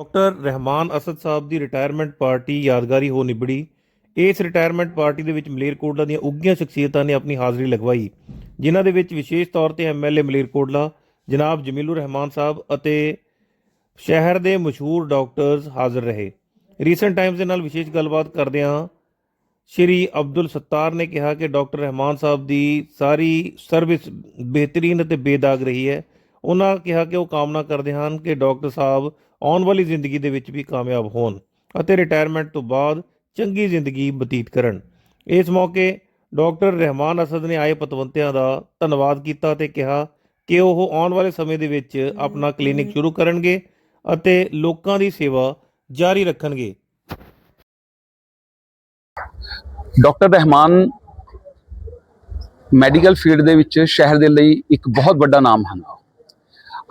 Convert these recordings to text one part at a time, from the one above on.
Doctor Rahman Asad ਸਾਹਿਬ ਦੀ retirement party ਯਾਦਗਾਰੀ ਹੋ ਨਿਬੜੀ। ਇਸ ਰਿਟਾਇਰਮੈਂਟ ਪਾਰਟੀ ਦੇ ਵਿੱਚ ਮਲੇਰਕੋਟਲਾ ਦੀਆਂ ਉੱਘੀਆਂ ਸ਼ਖਸੀਅਤਾਂ ਨੇ ਆਪਣੀ ਹਾਜ਼ਰੀ ਲਗਵਾਈ, ਜਿਨ੍ਹਾਂ ਦੇ ਵਿੱਚ ਵਿਸ਼ੇਸ਼ ਤੌਰ ਤੇ ਐਮਐਲਏ ਮਲੇਰਕੋਟਲਾ, ਜਨਾਬ ਜਮੀਲੁਰ ਰਹਿਮਾਨ ਸਾਹਿਬ ਅਤੇ ਸ਼ਹਿਰ ਦੇ ਮਸ਼ਹੂਰ ਡਾਕਟਰਸ ਹਾਜ਼ਰ ਰਹੇ। ਰੀਸੈਂਟ ਟਾਈਮਸ ਦੇ ਨਾਲ ਵਿਸ਼ੇਸ਼ ਗੱਲਬਾਤ ਕਰਦਿਆਂ ਸ਼੍ਰੀ ਅਬਦੁਲ ਸੱਤਾਰ ਨੇ ਕਿਹਾ ਕਿ ਡਾਕਟਰ ਰਹਿਮਾਨ ਸਾਹਿਬ ਦੀ ਸਾਰੀ ਸਰਵਿਸ ਬਿਹਤਰੀਨ ਅਤੇ ਬੇਦਾਗ ਰਹੀ ਹੈ। ਉਹਨਾਂ ਕਿਹਾ ਕਿ ਉਹ ਕਾਮਨਾ ਕਰਦੇ ਹਨ ਕਿ ਡਾਕਟਰ ਸਾਹਿਬ ਆਉਣ ਵਾਲੀ ਜ਼ਿੰਦਗੀ ਦੇ ਵਿੱਚ ਵੀ ਕਾਮਯਾਬ ਹੋਣ ਅਤੇ ਰਿਟਾਇਰਮੈਂਟ ਤੋਂ ਬਾਅਦ ਚੰਗੀ ਜ਼ਿੰਦਗੀ ਬਤੀਤ ਕਰਨ। ਇਸ ਮੌਕੇ ਡਾਕਟਰ ਰਹਿਮਾਨ ਅਸਦ ਨੇ ਆਏ ਪਤਵੰਤਿਆਂ ਦਾ ਧੰਨਵਾਦ ਕੀਤਾ ਤੇ ਕਿਹਾ ਕਿ ਉਹ ਆਉਣ ਵਾਲੇ ਸਮੇਂ ਦੇ ਵਿੱਚ ਆਪਣਾ ਕਲੀਨਿਕ ਸ਼ੁਰੂ ਕਰਨਗੇ ਅਤੇ ਲੋਕਾਂ ਦੀ ਸੇਵਾ ਜਾਰੀ ਰੱਖਣਗੇ। ਡਾਕਟਰ ਰਹਿਮਾਨ ਮੈਡੀਕਲ ਫੀਲਡ ਦੇ ਵਿੱਚ ਸ਼ਹਿਰ ਦੇ ਲਈ ਇੱਕ ਬਹੁਤ ਵੱਡਾ ਨਾਮ ਹਨ।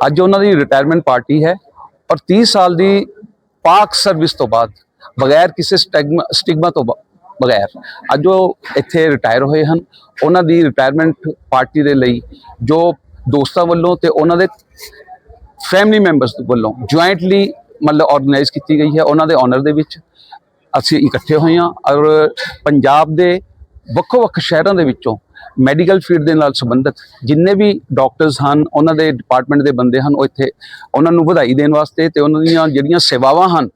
ਅੱਜ ਉਹਨਾਂ ਦੀ ਰਿਟਾਇਰਮੈਂਟ ਪਾਰਟੀ ਹੈ। ਔਰ 30 ਸਾਲ ਦੀ ਪਾਕ ਸਰਵਿਸ ਤੋਂ ਬਾਅਦ, ਬਗੈਰ ਕਿਸੇ ਸਟਿਗਮਾ ਸਟਿਗਮਾ ਤੋਂ ਬਗੈਰ, ਅੱਜ ਉਹ ਇੱਥੇ ਰਿਟਾਇਰ ਹੋਏ ਹਨ। ਉਹਨਾਂ ਦੀ ਰਿਟਾਇਰਮੈਂਟ ਪਾਰਟੀ ਦੇ ਲਈ ਜੋ ਦੋਸਤਾਂ ਵੱਲੋਂ ਤੇ ਉਹਨਾਂ ਦੇ ਫੈਮਿਲੀ ਮੈਂਬਰਸ ਵੱਲੋਂ ਜੁਆਇੰਟਲੀ ਮਤਲਬ ਆਰਗੇਨਾਈਜ਼ ਕੀਤੀ ਗਈ ਹੈ ਉਹਨਾਂ ਦੇ ਆਨਰ ਦੇ ਵਿੱਚ। ਅਸੀਂ ਇਕੱਠੇ ਹੋਏ ਹਾਂ ਔਰ ਪੰਜਾਬ ਦੇ ਵੱਖੋ ਵੱਖ ਸ਼ਹਿਰਾਂ ਦੇ ਵਿੱਚੋਂ ਮੈਡੀਕਲ ਫੀਲਡ ਦੇ ਨਾਲ ਸੰਬੰਧਿਤ ਜਿੰਨੇ ਵੀ ਡਾਕਟਰਸ ਹਨ ਉਹਨਾਂ ਦੇ ਡਿਪਾਰਟਮੈਂਟ ਦੇ ਬੰਦੇ ਹਨ ਉਹ ਇੱਥੇ ਉਹਨਾਂ ਨੂੰ ਵਧਾਈ ਦੇਣ ਵਾਸਤੇ ਤੇ ਉਹਨਾਂ ਦੀਆਂ ਜਿਹੜੀਆਂ ਸੇਵਾਵਾਂ ਹਨ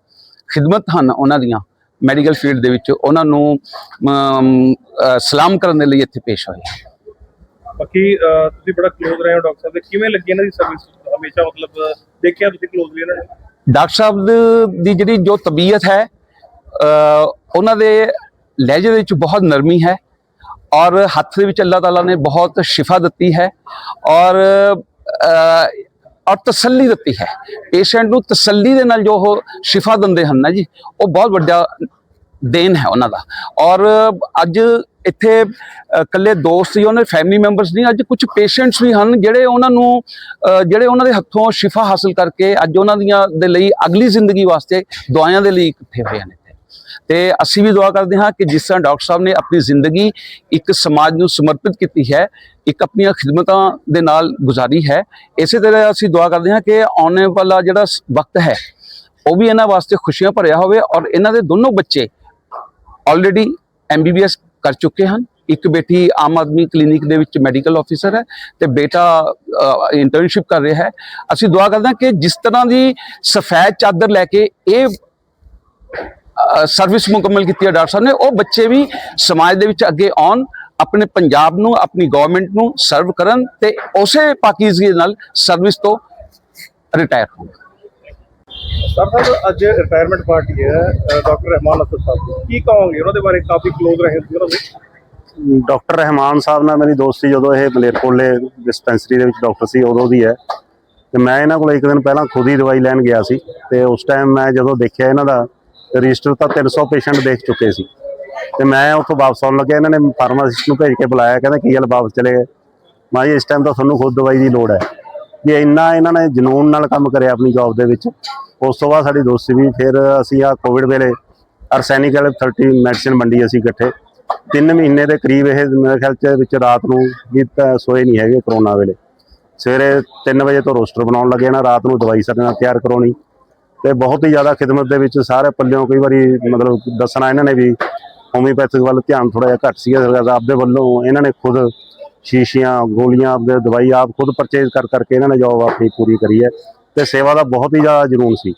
ਖਿਦਮਤ ਹਨ ਉਹਨਾਂ ਦੀਆਂ ਮੈਡੀਕਲ ਫੀਲਡ ਦੇ ਵਿੱਚ ਉਹਨਾਂ ਨੂੰ ਸਲਾਮ ਕਰਨ ਦੇ ਲਈ ਇੱਥੇ ਪੇਸ਼ ਹੋਏ ਬਾਕੀ ਤੁਸੀਂ ਬੜਾ ਕਲੋਜ਼ ਰਹੇ ਹੋ ਡਾਕਟਰ ਸਾਹਿਬ ਦੇ। ਕਿਵੇਂ ਲੱਗੀ ਇਹਨਾਂ ਦੀ ਸਰਵਿਸ ਹਮੇਸ਼ਾ ਮਤਲਬ ਦੇਖਿਆ ਤੁਸੀਂ ਕਲੋਜ਼ਲੀ ਇਹਨਾਂ ਨੂੰ? ਡਾਕਟਰ ਸਾਹਿਬ ਦੀ ਜਿਹੜੀ ਜੋ ਤਬੀਅਤ ਹੈ ਉਹਨਾਂ ਦੇ ਲਹਿਜੇ ਦੇ ਵਿੱਚ ਬਹੁਤ ਨਰਮੀ ਹੈ। ਔਰ ਹੱਥ ਦੇ ਵਿੱਚ ਅੱਲਾਹ ਤਾਲਾ ਨੇ ਬਹੁਤ ਸ਼ਿਫਾ ਦਿੱਤੀ ਹੈ ਔਰ ਔਰ ਤਸੱਲੀ ਦਿੱਤੀ ਹੈ। ਪੇਸ਼ੈਂਟ ਨੂੰ ਤਸੱਲੀ ਦੇ ਨਾਲ ਜੋ ਉਹ ਸ਼ਿਫਾ ਦਿੰਦੇ ਹਨ ਨਾ ਜੀ ਉਹ ਬਹੁਤ ਵੱਡਾ ਦੇਨ ਹੈ ਉਹਨਾਂ ਦਾ। ਔਰ ਅੱਜ ਇੱਥੇ ਅ, ਇਕੱਲੇ ਦੋਸਤ ਹੀ ਉਹਨਾਂ ਦੇ ਫੈਮਿਲੀ ਮੈਂਬਰਸ ਨਹੀਂ ਅੱਜ ਕੁਝ ਪੇਸ਼ੈਂਟਸ ਵੀ ਹਨ ਜਿਹੜੇ ਉਹਨਾਂ ਨੂੰ ਜਿਹੜੇ ਉਹਨਾਂ ਦੇ ਹੱਥੋਂ ਸ਼ਿਫਾ ਹਾਸਲ ਕਰਕੇ ਅੱਜ ਉਹਨਾਂ ਦੀਆਂ ਦੇ ਲਈ ਅਗਲੀ ਜ਼ਿੰਦਗੀ ਵਾਸਤੇ ਦੁਆਵਾਂ ਦੇ ਲਈ ਇਕੱਠੇ ਹੋਏ ਨੇ। ਤੇ ਅਸੀਂ ਵੀ ਦੁਆ ਕਰਦੇ ਹਾਂ ਕਿ ਜਿਸ ਤਰ੍ਹਾਂ ਡਾਕਟਰ ਸਾਹਿਬ ਨੇ ਆਪਣੀ ਜ਼ਿੰਦਗੀ ਇੱਕ ਸਮਾਜ ਨੂੰ ਸਮਰਪਿਤ ਕੀਤੀ ਹੈ, ਇੱਕ ਆਪਣੀਆਂ ਖਿਦਮਤਾਂ ਦੇ ਨਾਲ ਗੁਜ਼ਾਰੀ ਹੈ, ਇਸੇ ਤਰ੍ਹਾਂ ਅਸੀਂ ਦੁਆ ਕਰਦੇ ਹਾਂ ਕਿ ਆਉਣ ਵਾਲਾ ਜਿਹੜਾ ਵਕਤ ਹੈ, ਉਹ ਵੀ ਇਹਨਾਂ ਵਾਸਤੇ ਖੁਸ਼ੀਆਂ ਭਰਿਆ ਹੋਵੇ ਔਰ ਇਹਨਾਂ ਦੇ ਦੋਨੋਂ ਬੱਚੇ ਆਲਰੇਡੀ ਐਮਬੀਬੀਐਸ ਕਰ ਚੁੱਕੇ ਹਨ। ਇੱਕ ਬੇਟੀ ਆਮ ਆਦਮੀ ਕਲੀਨਿਕ ਦੇ ਵਿੱਚ ਮੈਡੀਕਲ ਆਫੀਸਰ ਹੈ ਤੇ ਬੇਟਾ ਇੰਟਰਨਸ਼ਿਪ ਕਰ ਰਿਹਾ ਹੈ। ਅਸੀਂ ਦੁਆ ਕਰਦੇ ਹਾਂ ਕਿ ਜਿਸ ਤਰ੍ਹਾਂ ਦੀ ਸਫੈਦ ਚਾਦਰ ਲੈ ਕੇ ਇਹ ਸਰਵਿਸ ਮੁਕੰਮਲ ਕੀਤੀ ਹੈ ਡਾਕਟਰ ਸਾਹਿਬ ਨੇ। ਉਹ ਬੱਚੇ ਵੀ ਸਮਾਜ ਦੇ ਵਿੱਚ ਅੱਗੇ ਆਉਣ ਆਪਣੇ ਪੰਜਾਬ ਨੂੰ ਆਪਣੀ ਗਵਰਨਮੈਂਟ ਨੂੰ ਸਰਵ ਕਰਨ ਤੇ ਉਸੇ ਪਾਕੀਜ਼ਗੀ ਨਾਲ ਸਰਵਿਸ ਤੋਂ ਰਿਟਾਇਰ ਹੋਣ। ਸਰ ਸਾਹਿਬ ਅੱਜ ਰਿਟਾਇਰਮੈਂਟ ਪਾਰਟੀ ਹੈ ਡਾਕਟਰ ਰਹਿਮਾਨ ਅਸਦ ਸਾਹਿਬ। ਕੀ ਕਹੋਗੇ? ਉਹਨਾਂ ਦੇ ਬਾਰੇ ਕਾਫੀ ক্লোਜ਼ ਰਹੇ ਸੀ ਉਹਨਾਂ ਦੇ ਡਾਕਟਰ ਰਹਿਮਾਨ ਸਾਹਿਬ ਨਾਲ ਮੇਰੀ ਦੋਸਤੀ ਜਦੋਂ ਇਹ ਮਲੇਰਕੋਟਲੇ ਡਿਸਪੈਂਸਰੀ ਦੇ ਵਿੱਚ ਡਾਕਟਰ ਸੀ ਉਦੋਂ ਦੀ ਹੈ। ਤੇ ਮੈਂ ਇਹਨਾਂ ਕੋਲ ਇੱਕ ਦਿਨ ਪਹਿਲਾਂ ਖੁਦ ਹੀ ਦਵਾਈ ਲੈਣ ਗਿਆ ਸੀ। ਤੇ ਉਸ ਟਾਈਮ ਮੈਂ ਜਦੋਂ ਦੇਖਿਆ ਇਹਨਾਂ ਦਾ ਰਜਿਸਟਰ ਤਾਂ 300 ਪੇਸ਼ੈਂਟ ਦੇਖ ਚੁੱਕੇ ਸੀ। ਤੇ ਮੈਂ ਉੱਥੋਂ ਵਾਪਸ ਆਉਣ ਲੱਗਿਆ, ਇਹਨਾਂ ਨੇ ਫਾਰਮਾਸਿਸਟ ਨੂੰ ਭੇਜ ਕੇ ਬੁਲਾਇਆ, ਕਹਿੰਦਾ ਕੀ ਗੱਲ ਵਾਪਸ ਚਲੇ ਗਏ। ਮੈਂ ਜੀ, ਇਸ ਟਾਈਮ ਤਾਂ ਤੁਹਾਨੂੰ ਖੁਦ ਦਵਾਈ ਦੀ ਲੋੜ ਹੈ। ਵੀ ਇੰਨਾ ਇਹਨਾਂ ਨੇ ਜਨੂਨ ਨਾਲ ਕੰਮ ਕਰਿਆ ਆਪਣੀ ਜੌਬ ਦੇ ਵਿੱਚ। ਉਸ ਤੋਂ ਬਾਅਦ ਸਾਡੀ ਦੋਸਤੀ ਵੀ, ਫਿਰ ਅਸੀਂ ਆ ਕੋਵਿਡ ਵੇਲੇ ਅਰਸੈਨਿਕ ਵਾਲੇ 30 ਮੈਡੀਸਿਨ ਵੰਡੀ ਅਸੀਂ ਇਕੱਠੇ। ਤਿੰਨ ਮਹੀਨੇ ਦੇ ਕਰੀਬ ਇਹ ਮੇਰੇ ਖਿਆਲ ਚ ਵਿੱਚ ਰਾਤ ਨੂੰ ਵੀ ਤਾਂ ਸੋਏ ਨਹੀਂ ਹੈਗੇ ਕਰੋਨਾ ਵੇਲੇ। ਸਵੇਰੇ 3 ਵਜੇ ਤੋਂ ਰੋਸਟਰ ਬਣਾਉਣ ਲੱਗੇ ਨਾ, ਰਾਤ ਨੂੰ ਦਵਾਈ ਸਾਡੇ ਨਾਲ ਤਿਆਰ ਕਰਾਉਣੀ। ਤੇ ਬਹੁਤ ਹੀ ਜ਼ਿਆਦਾ ਖਿਦਮਤ ਦੇ ਵਿੱਚ ਸਾਰੇ ਪੱਲਿਓਂ ਕਈ ਵਾਰੀ ਮਤਲਬ ਦੱਸਣਾ ਇਹਨਾਂ ਨੇ ਵੀ ਹੋਮੀਓਪੈਥਿਕ ਵੱਲ ਧਿਆਨ ਥੋੜਾ ਜਿਹਾ ਘੱਟ ਸੀਗਾ ਸਰਕਾਰ ਆਪਦੇ ਵੱਲੋਂ ਇਹਨਾਂ ਨੇ ਖੁਦ ਸ਼ੀਸ਼ੀਆਂ, ਗੋਲੀਆਂ, ਆਪਦੇ ਦਵਾਈ ਆਪ ਖੁਦ ਪਰਚੇਜ਼ ਕਰ ਕਰਕੇ ਇਹਨਾਂ ਨੇ ਜੋਬ ਆਪਣੀ ਪੂਰੀ ਕਰੀ ਹੈ ਤੇ ਸੇਵਾ ਦਾ ਬਹੁਤ ਹੀ ਜ਼ਿਆਦਾ ਜਨੂਨ ਸੀ।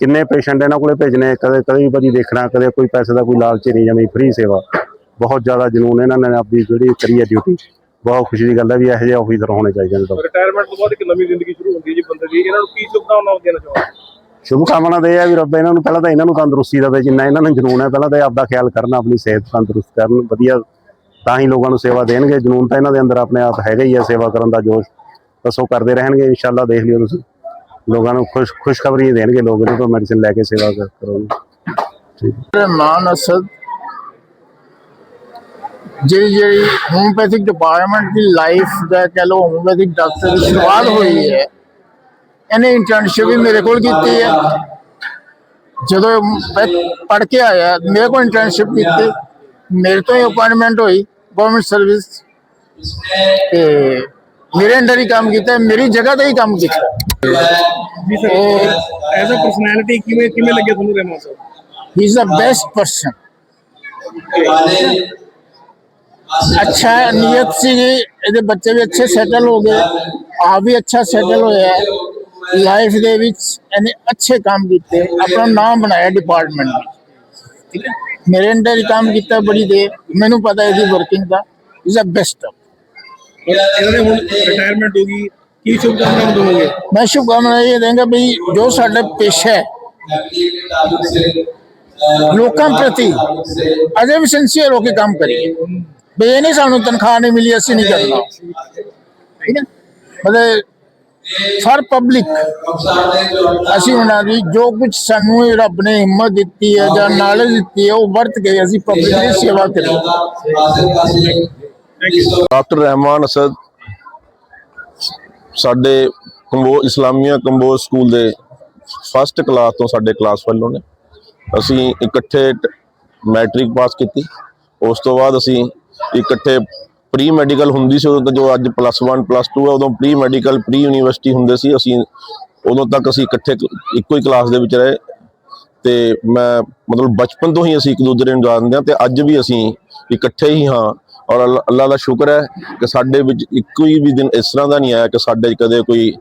ਕਿੰਨੇ ਪੇਸ਼ੈਂਟ ਇਹਨਾਂ ਕੋਲੇ ਭੇਜਣੇ, ਕਦੇ ਕਦੇ ਵਾਰੀ ਦੇਖਣਾ, ਕਦੇ ਕੋਈ ਪੈਸੇ ਦਾ ਕੋਈ ਲਾਲਚ ਨਹੀਂ, ਜਮੀ ਫ੍ਰੀ ਸੇਵਾ। ਬਹੁਤ ਜ਼ਿਆਦਾ ਜਨੂਨ ਇਹਨਾਂ ਨੇ ਆਪਦੀ ਜਿਹੜੀ ਕਰੀ ਹੈ ਡਿਊਟੀ ਬਹੁਤ ਖੁਸ਼ੀ ਦੀ ਗੱਲ ਹੈ ਵੀ ਇਹੋ ਜਿਹੇ ਆਫੀਸਰ ਹੋਣੇ ਚਾਹੀਦੇ ਨੇ ਰਿਟਾਇਰਮੈਂਟ ਤੋਂ ਬਾਅਦ ਇੱਕ ਨਵੀਂ ਜ਼ਿੰਦਗੀ ਸ਼ੁਰੂ ਹੁੰਦੀ ਹੈ ਜੀ ਬੰਦੇ ਦੀ। ਇਹਨਾਂ ਨੂੰ ਕੀ ਸ਼ੁਭਕਾਮਨਾਵਾਂ ਦੇਣਾ ਚਾਹੁੰਦੇ ਸ਼ੁਭ ਕਾਮਨਾ ਦੇ ਆ ਵੀ ਰੱਬ ਇਹਨਾਂ ਨੂੰ ਪਹਿਲਾਂ ਤਾਂ ਇਹਨਾਂ ਨੂੰ ਤੰਦਰੁਸਤੀ ਦੇਵੇ, ਜਿੰਨਾ ਇਹਨਾਂ ਨੂੰ ਜਨੂਨ ਹੈ, ਪਹਿਲਾਂ ਤਾਂ ਇਹ ਆਪਦਾ ਖਿਆਲ ਕਰਨ, ਆਪਣੀ ਸਿਹਤ ਤੰਦਰੁਸਤ ਕਰਨ, ਵਧੀਆ ਤਾਂ ਹੀ ਲੋਕਾਂ ਨੂੰ ਸੇਵਾ ਦੇਣਗੇ। ਜਨੂਨ ਤਾਂ ਇਹਨਾਂ ਦੇ ਅੰਦਰ ਆਪਣੇ ਆਪ ਹੈਗਾ ਹੀ ਹੈ ਸੇਵਾ ਕਰਨ ਦਾ ਜੋਸ਼ ਬਸ ਉਹ ਕਰਦੇ ਰਹਿਣਗੇ, ਇਨਸ਼ਾਅੱਲਾ ਦੇਖ ਲਿਓ ਤੁਸੀਂ। ਲੋਕਾਂ ਨੂੰ ਖੁਸ਼ ਖੁਸ਼ਖਬਰੀ ਦੇਣਗੇ ਲੋਕ ਜਦੋਂ ਮੈਡੀਸਿਨ ਲੈ ਕੇ ਸੇਵਾ ਕਰ- ਕਰੋਗੇ। ਰਹਿਮਾਨ ਅਸਦ ਜਿਹੜੀ ਜਿਹੜੀ ਹੋਮਪੈਥਿਕ ਡਿਪਾਰਟਮੈਂਟ ਦੀ ਲਾਈਫ ਦਾ ਕਹ ਲੋ ਹੋਮਪੈਥਿਕ ਡਾਕਟਰ ਦੀ ਸ਼ੁਰੂਆਤ ਹੋਈ ਹੈ। ਇਹਨੇ ਇੰਟਰਨਸ਼ਿਪ ਵੀ ਮੇਰੇ ਕੋਲ ਕੀਤੀ ਹੈ। ਜਦੋਂ ਮੈਂ ਪੜ੍ਹ ਕੇ ਆਇਆ ਮੇਰੇ ਕੋਲ ਇੰਟਰਨਸ਼ਿਪ ਕੀਤੀ ਮੇਰੇ ਤੋਂ ਹੀ ਅਪਾਇੰਟਮੈਂਟ ਹੋਈ ਗਵਰਨਮੈਂਟ ਸਰਵਿਸ ਤੇ ਮੇਰੇ ਅੰਡਰ ਹੀ ਕੰਮ ਕੀਤਾ ਹੈ, ਮੇਰੀ ਜਗ੍ਹਾ ਤੇ ਹੀ ਕੰਮ ਕੀਤਾ। ਜੀ ਸਰ ਐਜ਼ ਅ ਪਰਸਨੈਲਿਟੀ ਕਿਵੇਂ ਕਿਵੇਂ ਲੱਗੇ ਤੁਹਾਨੂੰ ਰਹਿਮਾਨ ਸਾਹਿਬ he is the best person ਅੱਛਾ ਨੀਅਤ ਸੀ ਇਹਦੇ ਬੱਚੇ ਵੀ ਅੱਛੇ ਸੈਟਲ ਹੋ ਗਏ। ਆਪ ਵੀ ਅੱਛਾ ਸੈਟਲ ਹੋਇਆ। ਹੈ ਲਾਈਫ ਦੇ ਵਿੱਚ ਇਹਨੇ ਅੱਛੇ ਕੰਮ ਕੀਤੇ ਆਪਣਾ ਨਾਮ ਬਣਾਇਆ ਡਿਪਾਰਟਮੈਂਟ ਵਿੱਚ ਠੀਕ ਹੈ? ਮੇਰੇ ਅੰਡਰ ਹੀ ਕੰਮ ਕੀਤਾ ਬੜੀ ਦੇਰ ਮੈਨੂੰ ਪਤਾ ਇਹਦੀ ਵਰਕਿੰਗ ਦਾ ਇਜ਼ ਅ ਬੈਸਟ ਇਹਨਾਂ ਨੇ ਹੁਣ ਰਿਟਾਇਰਮੈਂਟ ਹੋ ਗਈ ਕੀ ਸ਼ੁਭਕਾਮਨਾਵਾਂ ਦੋਗੇ ਮੈਂ ਸ਼ੁਭਕਾਮਨਾ ਇਹ ਦੇਂਗਾ ਵੀ ਜੋ ਸਾਡਾ ਪੇਸ਼ਾ ਹੈ ਲੋਕਾਂ ਪ੍ਰਤੀ ਅਜੇ ਵੀ ਸਿੰਸੀਅਰ ਹੋ ਕੇ ਕੰਮ ਕਰੀਏ। ਵੀ ਇਹ ਨਹੀਂ ਸਾਨੂੰ ਤਨਖਾਹ ਨਹੀਂ ਮਿਲੀ ਅਸੀਂ ਨਹੀਂ ਕਰਨਾ। ਠੀਕ ਹੈ? ਮਤਲਬ ਫਰ ਪਬਲਿਕ ਅਸੀਂ ਉਹਨਾਂ ਦੀ ਜੋ ਕੁਝ ਸਾਨੂੰ ਰੱਬ ਨੇ ਹਿੰਮਤ ਦਿੱਤੀ ਹੈ ਜਾਂ ਨਾਲੇਜ ਦਿੱਤੀ ਹੈ ਉਹ ਵਰਤ ਕੇ ਅਸੀਂ ਪਬਲਿਕ ਦੀ ਸੇਵਾ ਕਰੀਏ। ਡਾਕਟਰ ਰਹਿਮਾਨ ਅਸਦ ਸਾਡੇ ਕੰਬੋ ਇਸਲਾਮੀਆ ਕੰਬੋਜ ਸਕੂਲ ਦੇ ਫਸਟ ਕਲਾਸ ਤੋਂ ਸਾਡੇ ਕਲਾਸ ਫੈਲੋ ਨੇ। ਅਸੀਂ ਇਕੱਠੇ ਮੈਟ੍ਰਿਕ ਪਾਸ ਕੀਤੀ। ਉਸ ਤੋਂ ਬਾਅਦ ਅਸੀਂ ਇਕੱਠੇ ਪ੍ਰੀ ਮੈਡੀਕਲ ਹੁੰਦੀ ਸੀ, ਉਦੋਂ ਤਾਂ ਜੋ ਅੱਜ ਪਲੱਸ 1 ਪਲੱਸ 2 ਹੈ, ਉਦੋਂ ਪ੍ਰੀ ਮੈਡੀਕਲ, ਪ੍ਰੀ ਯੂਨੀਵਰਸਿਟੀ ਹੁੰਦੇ ਸੀ, ਅਸੀਂ ਉਦੋਂ ਤੱਕ ਅਸੀਂ ਇਕੱਠੇ ਇੱਕੋ ਹੀ ਕਲਾਸ ਦੇ ਵਿੱਚ ਰਹੇ। ਤੇ ਮੈਂ ਮਤਲਬ ਬਚਪਨ ਤੋਂ ਹੀ ਅਸੀਂ ਇੱਕ ਦੂਜੇ ਨੂੰ ਜਾਣਦੇ ਹਾਂ ਤੇ ਅੱਜ ਵੀ ਅਸੀਂ ਇਕੱਠੇ ਹੀ ਹਾਂ ਔਰ ਅੱਲਾ- ਦਾ ਸ਼ੁਕਰ ਹੈ ਕਿ ਸਾਡੇ ਵਿੱਚ ਇੱਕੋ ਹੀ ਵੀ ਦਿਨ ਇਸ ਤਰ੍ਹਾਂ ਦਾ ਨਹੀਂ ਆਇਆ ਕਿ ਸਾਡੇ 'ਚ ਕਦੇ ਕੋਈ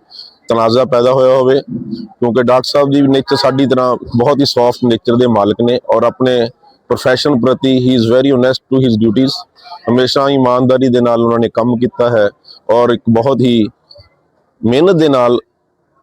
ਤਨਾਜ਼ਾ ਪੈਦਾ ਹੋਇਆ ਹੋਵੇ। ਕਿਉਂਕਿ ਡਾਕਟਰ ਸਾਹਿਬ ਦੀ ਨੇਚਰ ਸਾਡੀ ਤਰ੍ਹਾਂ ਬਹੁਤ ਹੀ ਸੌਫਟ ਨੇਚਰ ਦੇ ਮਾਲਕ ਨੇ ਔਰ ਆਪਣੇ ਪ੍ਰੋਫੈਸ਼ਨ ਪ੍ਰਤੀ ਹੀ is very honest to his duties ਹਮੇਸ਼ਾ ਇਮਾਨਦਾਰੀ ਦੇ ਨਾਲ ਉਹਨਾਂ ਨੇ ਕੰਮ ਕੀਤਾ ਹੈ ਔਰ ਇੱਕ ਬਹੁਤ ਹੀ ਮਿਹਨਤ ਦੇ ਨਾਲ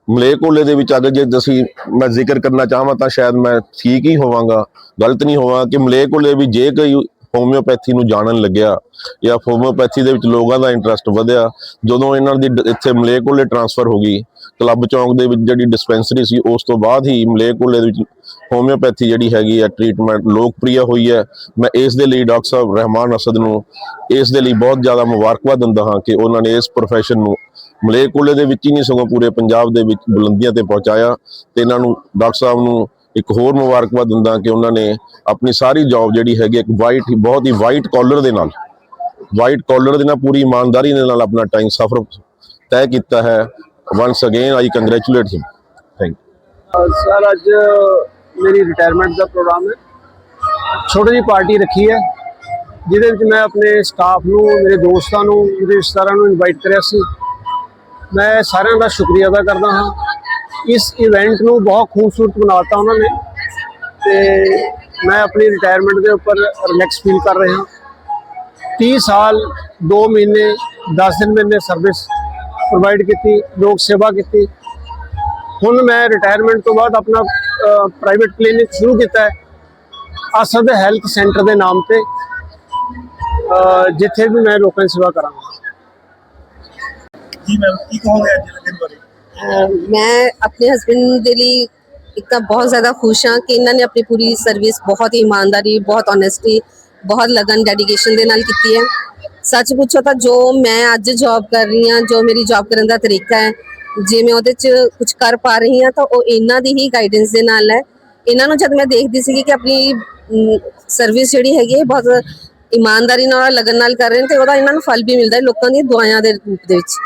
ਮਲੇਕੋਲੇ ਦੇ ਵਿੱਚ ਅਗਰ ਜੇ ਅਸੀਂ ਮੈਂ ਜ਼ਿਕਰ ਕਰਨਾ ਚਾਹਾਂ ਤਾਂ ਸ਼ਾਇਦ ਮੈਂ ਠੀਕ ਹੀ ਹੋਵਾਂਗਾ ਗਲਤ ਨਹੀਂ ਹੋਵਾਂ ਕਿ ਮਲੇਕੋਲੇ ਵੀ ਜੇ ਕੋਈ ਹੋਮਿਓਪੈਥੀ ਨੂੰ ਜਾਣਨ ਲੱਗਿਆ ਜਾਂ ਹੋਮਿਓਪੈਥੀ ਦੇ ਵਿੱਚ ਲੋਕਾਂ ਦਾ ਇੰਟਰਸਟ ਵਧਿਆ, ਜਦੋਂ ਇਹਨਾਂ ਦੀ ਡ- ਇੱਥੇ ਮਲੇਕੋਲੇ ਟ੍ਰਾਂਸਫਰ ਹੋ ਗਈ, ਕਲੱਬ ਚੌਂਕ ਦੇ ਵਿੱਚ ਜਿਹੜੀ ਡਿਸਪੈਂਸਰੀ ਸੀ, ਉਸ ਤੋਂ ਬਾਅਦ ਹੀ ਮਲੇ ਕੋਲੇ ਦੇ ਵਿੱਚ ਹੋਮਿਓਪੈਥੀ ਜਿਹੜੀ ਹੈਗੀ ਹੈ ਟ੍ਰੀਟਮੈਂਟ ਲੋਕਪ੍ਰਿਯ ਹੋਈ ਹੈ। ਮੈਂ ਇਸ ਦੇ ਲਈ ਡਾਕਟਰ ਸਾਹਿਬ ਰਹਿਮਾਨ ਅਸਦ ਨੂੰ ਇਸ ਦੇ ਲਈ ਬਹੁਤ ਜ਼ਿਆਦਾ ਮੁਬਾਰਕਬਾਦ ਦਿੰਦਾ ਹਾਂ ਕਿ ਉਹਨਾਂ ਨੇ ਇਸ ਪ੍ਰੋਫੈਸ਼ਨ ਨੂੰ ਮਲੇ ਕੋਲੇ ਦੇ ਵਿੱਚ ਹੀ ਨਹੀਂ ਸਗੋਂ ਪੂਰੇ ਪੰਜਾਬ ਦੇ ਵਿੱਚ ਬੁਲੰਦੀਆਂ ਤੇ ਪਹੁੰਚਾਇਆ ਤੇ ਇਹਨਾਂ ਨੂੰ ਡਾਕਟਰ ਸਾਹਿਬ ਨੂੰ ਇੱਕ ਹੋਰ ਮੁਬਾਰਕਬਾਦ ਦਿੰਦਾ ਕਿ ਉਹਨਾਂ ਨੇ ਆਪਣੀ ਸਾਰੀ ਜੌਬ ਜਿਹੜੀ ਹੈਗੀ ਇੱਕ ਵਾਈਟ ਬਹੁਤ ਹੀ ਵਾਈਟ ਕਾਲਰ ਦੇ ਨਾਲ ਵਾਈਟ ਕਾਲਰ ਦੇ ਨਾਲ ਪੂਰੀ ਇਮਾਨਦਾਰੀ ਦੇ ਨਾਲ ਆਪਣਾ ਟਾਈਮ ਸਫਰ ਤੈਅ ਕੀਤਾ ਹੈ। Once again I congratulate him thank you sir, ਅੱਜ ਮੇਰੀ ਰਿਟਾਇਰਮੈਂਟ ਦਾ ਪ੍ਰੋਗਰਾਮ ਹੈ। ਛੋਟੀ ਜਿਹੀ ਪਾਰਟੀ ਰੱਖੀ ਹੈ, ਜਿਹਦੇ ਵਿੱਚ ਮੈਂ ਆਪਣੇ ਸਟਾਫ ਨੂੰ, ਮੇਰੇ ਦੋਸਤਾਂ ਨੂੰ, ਮੇਰੇ ਰਿਸ਼ਤੇਦਾਰਾਂ ਨੂੰ ਇਨਵਾਈਟ ਕਰਿਆ ਸੀ। ਮੈਂ ਸਾਰਿਆਂ ਦਾ ਸ਼ੁਕਰੀਆ ਅਦਾ ਕਰਦਾ ਹਾਂ। ਇਸ ਇਵੈਂਟ ਨੂੰ ਬਹੁਤ ਖੂਬਸੂਰਤ ਬਣਾਤਾ ਉਹਨਾਂ ਨੇ ਤੇ ਮੈਂ ਆਪਣੀ ਰਿਟਾਇਰਮੈਂਟ ਦੇ ਉੱਪਰ ਰਿਲੈਕਸ ਫੀਲ ਕਰ ਰਿਹਾ 30 ਸਾਲ 2 ਮਹੀਨੇ 10 ਦਿਨ ਮੈंने ਸਰਵਿਸ ਪ੍ਰੋਵਾਈਡ ਕੀਤੀ, ਲੋਕ ਸੇਵਾ ਕੀਤੀ। ਹੁਣ ਮੈਂ ਰਿਟਾਇਰਮੈਂਟ ਤੋਂ ਬਾਅਦ ਆਪਣਾ ਪ੍ਰਾਈਵੇਟ ਕਲੀਨਿਕ ਸ਼ੁਰੂ ਕੀਤਾ ਹੈ, ਅਸਦ ਹੈਲਥ ਸੈਂਟਰ ਦੇ ਨਾਮ ਤੇ ਜਿੱਥੇ ਵੀ ਮੈਂ ਲੋਕਾਂ ਦੀ ਸੇਵਾ ਕਰਾਂਗਾ। ਜੀ ਮੈਮ ਕੀ ਕਹੋਗੇ ਅੱਜ ਦੇ ਦਿਨ ਬਾਰੇ? ਮੈਂ ਆਪਣੇ ਹਸਬੰਡ ਦੇ ਲਈ ਇੱਕ ਤਾਂ ਬਹੁਤ ਜ਼ਿਆਦਾ ਖੁਸ਼ ਹਾਂ ਕਿ ਇਹਨਾਂ ਨੇ ਆਪਣੀ ਪੂਰੀ ਸਰਵਿਸ ਬਹੁਤ ਹੀ ਇਮਾਨਦਾਰੀ, ਬਹੁਤ ਓਨੈਸਟੀ ਬਹੁਤ ਲਗਨ ਡੈਡੀਕੇਸ਼ਨ ਦੇ ਨਾਲ ਕੀਤੀ ਹੈ। ਸੱਚ ਪੁੱਛੋ ਤਾਂ ਜੋ ਮੈਂ ਅੱਜ ਜੌਬ ਕਰ ਰਹੀ ਹਾਂ, ਜੋ ਮੇਰੀ ਜੌਬ ਕਰਨ ਦਾ ਤਰੀਕਾ ਹੈ, ਜੇ ਮੈਂ ਉਹਦੇ 'ਚ ਕੁਝ ਕਰ ਪਾ ਰਹੀ ਹਾਂ ਤਾਂ ਉਹ ਇਹਨਾਂ ਦੀ ਹੀ ਗਾਈਡੈਂਸ ਦੇ ਨਾਲ ਹੈ। ਇਹਨਾਂ ਨੂੰ ਜਦ ਮੈਂ ਦੇਖਦੀ ਸੀਗੀ ਕਿ ਆਪਣੀ ਸਰਵਿਸ ਜਿਹੜੀ ਹੈਗੀ ਹੈ ਬਹੁਤ ਇਮਾਨਦਾਰੀ ਨਾਲ ਲਗਨ ਨਾਲ ਕਰ ਰਹੇ ਨੇ ਤੇ ਉਹਦਾ ਇਹਨਾਂ ਨੂੰ ਫਲ ਵੀ ਮਿਲਦਾ ਹੈ ਲੋਕਾਂ ਦੀਆਂ ਦੁਆਵਾਂ ਦੇ ਰੂਪ ਦੇ ਵਿੱਚ।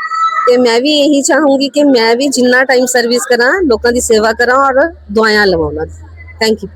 ਤੇ ਮੈਂ ਵੀ ਇਹੀ ਚਾਹੂੰਗੀ ਕਿ ਮੈਂ ਵੀ ਜਿੰਨਾ ਟਾਈਮ ਸਰਵਿਸ ਕਰਾਂ, ਲੋਕਾਂ ਦੀ ਸੇਵਾ ਕਰਾਂ ਔਰ ਦੁਆਵਾਂ ਲਵਾਉਣਾ ਥੈਂਕ ਯੂ